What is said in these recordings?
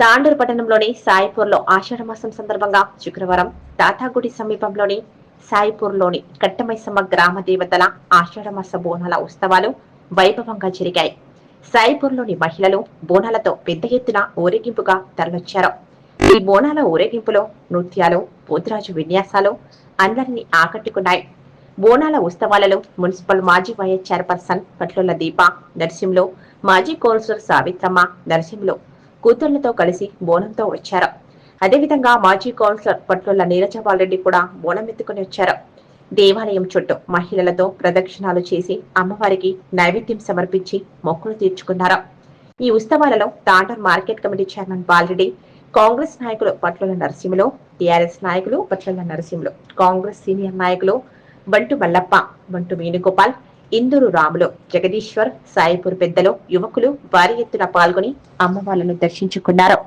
తాండూరు పట్టణంలోని సాయిపూర్లో ఆషాఢ మాసం సందర్భంగా శుక్రవారం తాతాగుడి సమీపంలోని సాయిపూర్లోని కట్టమైసమ్మ గ్రామ దేవతల ఆషాఢ మాస బోనాల ఉత్సవాలు వైభవంగా జరిగాయి. సాయిపూర్లోని మహిళలు బోనాలతో పెద్ద ఎత్తున ఊరేగింపుగా తరలొచ్చారు ఈ బోనాల ఊరేగింపులో నృత్యాలు పోతురాజు విన్యాసాలు అందరినీ ఆకట్టుకున్నాయి. బోనాల ఉత్సవాలలో మున్సిపల్ మాజీ వైఎస్ చైర్పర్సన్ పట్లుల దీప నర్సింలో మాజీ కౌన్సిలర్ సావిత్రమ్మ నర్సింలో కూతుర్లతో కలిసి బోనంతో వచ్చారు. అదేవిధంగా మాజీ కౌన్సిలర్ పట్ల నీరజపాల్ కూడా బోనం ఎత్తుకుని వచ్చారు. దేవాలయం చుట్టూ మహిళలతో ప్రదక్షిణాలు చేసి అమ్మవారికి నైవేద్యం సమర్పించి మొక్కులు తీర్చుకున్నారు. ఈ ఉత్సవాలలో Tandur market committee chairman Balareddy Congress నాయకులు పట్ల నరసింహులు టీఆర్ఎస్ నాయకులు పట్ల నరసింహులు కాంగ్రెస్ సీనియర్ నాయకులు బంటు మల్లప్ప బంటు వేణుగోపాల్ ఇందూరు రాములు జగదీశ్వర్ సాయిపూర్ పెద్దలు యువకులు భారీ ఎత్తున పాల్గొని అమ్మవార్లను దర్శించుకున్నారు.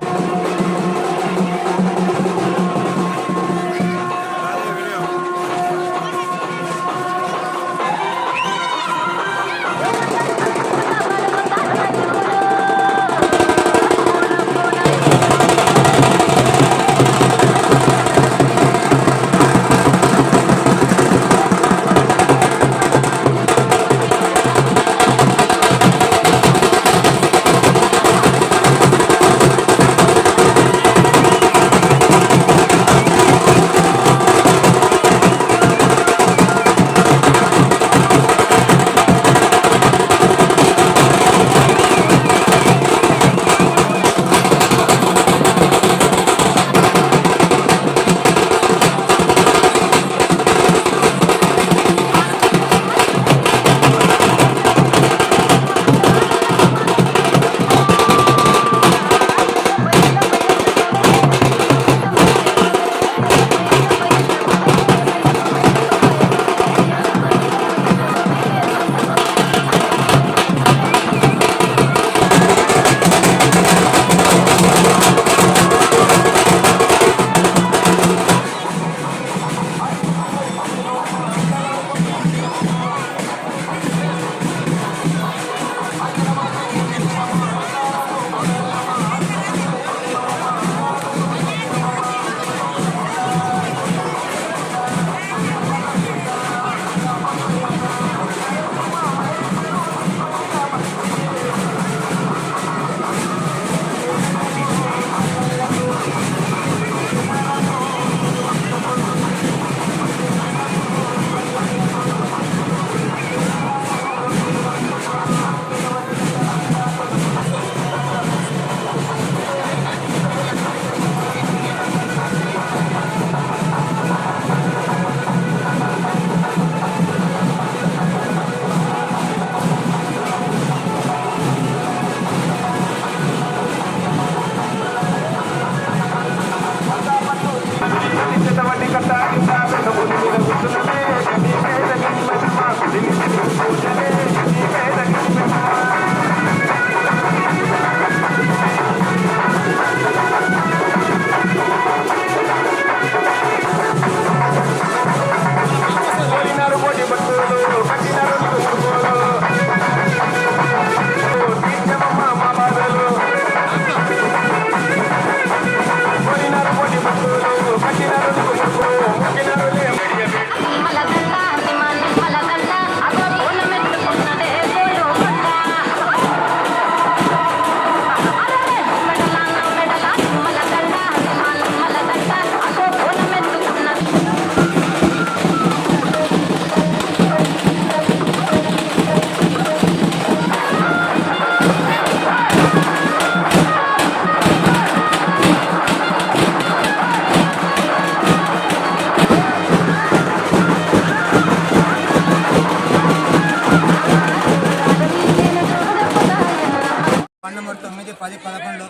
పది పదకొండు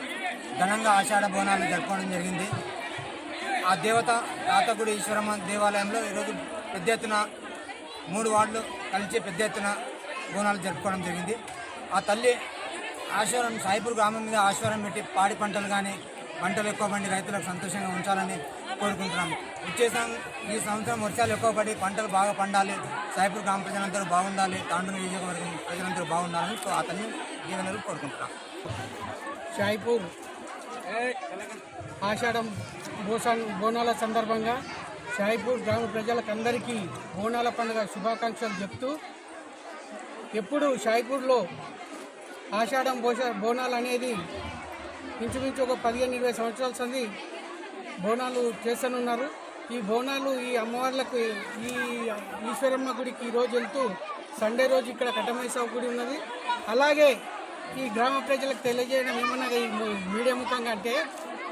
ఘనంగా ఆషాఢ బోనాలు జరుపుకోవడం జరిగింది. ఆ దేవత తాతగుడి ఈశ్వరమ్మ దేవాలయంలో ఈరోజు పెద్ద ఎత్తున మూడు వార్డులు కలిసి పెద్ద ఎత్తున బోనాలు జరుపుకోవడం జరిగింది. ఆ తల్లి ఆశ్వరం సాయిపూర్ గ్రామం మీద ఆశ్వరం పెట్టి పాడి పంటలు కానీ పంటలు ఎక్కువ పండి రైతులకు సంతోషంగా ఉంచాలని కోరుకుంటున్నాము వచ్చేసాం ఈ సంవత్సరం వర్షాలు ఎక్కువ పడి పంటలు బాగా పండాలి. సాయిపూర్ గ్రామ ప్రజలందరూ బాగుండాలి. తాండూరు నియోజకవర్గం ప్రజలందరూ బాగుండాలని ఆ తల్లి దీవెనలు కోరుకుంటున్నాం. షాయిపూర్. ఆషాఢం బోసా బోనాల సందర్భంగా షాయిపూర్ గ్రామ ప్రజలకందరికీ బోనాల పండుగ శుభాకాంక్షలు చెప్తూ ఎప్పుడు షాయిపూర్లో ఆషాఢం బోస బోనాలు అనేది ఇంచుమించు ఒక పదిహేను ఇరవై సంవత్సరాల సంది బోనాలు చేస్తూనున్నారు. ఈ బోనాలు ఈ అమ్మవార్లకు ఈ ఈశ్వరమ్మ గుడికి ఈరోజు వెళ్తూ సండే రోజు ఇక్కడ కట్టమైసావు గుడి ఉన్నది. అలాగే ఈ గ్రామ ప్రజలకు తెలియజేయడం ఏమన్నా మీడియా ముఖంగా అంటే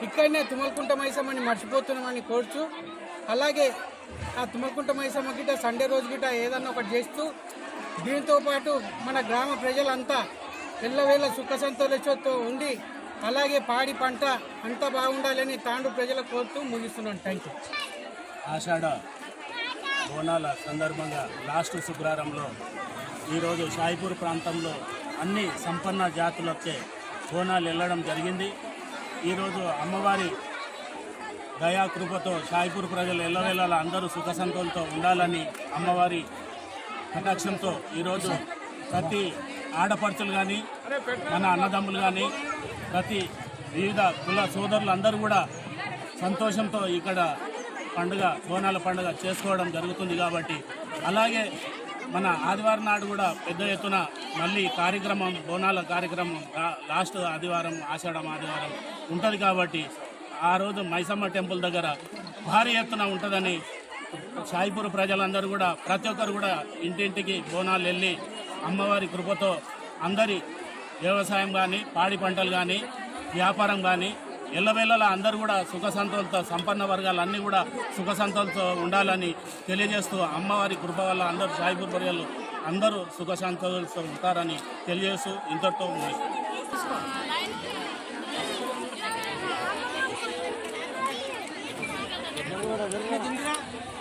ఇక్కడనే తుమ్మలకుంట మైసమ్మని మర్చిపోతున్నామని కోరుచు. అలాగే ఆ తుమ్మలకుంట మైసమ్మ గిట్ట సండే రోజు గిట్ట ఏదన్నా ఒకటి చేస్తూ దీంతో పాటు మన గ్రామ ప్రజలంతా ఎల్లవేళ సుఖ సంతోషంతో ఉండి అలాగే పాడి పంట అంతా బాగుండాలని తాండు ప్రజలకు కోరుతూ ముగిస్తున్నాను థ్యాంక్ యూ ఆషాఢ బోనాల సందర్భంగా లాస్ట్ శుక్రవారంలో ఈరోజు షాయిపూర్ ప్రాంతంలో అన్ని సంపన్న జాతులకే బోనాలు వెళ్ళడం జరిగింది. ఈరోజు అమ్మవారి దయాకృపతో షాయిపూర్ ప్రజలు ఎల్లవేళలా అందరూ సుఖ సంతోలతో ఉండాలని అమ్మవారి కటాక్షంతో ఈరోజు ప్రతి ఆడపడుచులు కానీ మన అన్నదమ్ములు కానీ ప్రతి వివిధ కుల సోదరులు అందరూ కూడా సంతోషంతో ఇక్కడ పండుగ బోనాల పండుగ చేసుకోవడం జరుగుతుంది కాబట్టి అలాగే మన ఆదివారం నాడు కూడా పెద్ద ఎత్తున మళ్ళీ కార్యక్రమం బోనాల కార్యక్రమం లాస్ట్ ఆదివారం ఆషాఢం ఆదివారం ఉంటుంది కాబట్టి ఆ రోజు మైసమ్మ టెంపుల్ దగ్గర భారీ ఎత్తున ఉంటుందని సాయిపూర్ ప్రజలందరూ కూడా ప్రతి ఒక్కరు కూడా ఇంటింటికి బోనాలు వెళ్ళి అమ్మవారి కృపతో అందరి వ్యవసాయం కానీ పాడి పంటలు కానీ వ్యాపారం కానీ ఎల్లవేళలా అందరూ కూడా సుఖ సంతోలతో సంపన్న వర్గాలు అన్నీ కూడా సుఖ సంతోలతో ఉండాలని తెలియజేస్తూ అమ్మవారి కృప వల్ల అందరూ సాయిపూర్ వర్గాలు అందరూ సుఖ సంతోలతో ఉంటారని తెలియజేస్తూ ఇంతటితో ఉంది లైక్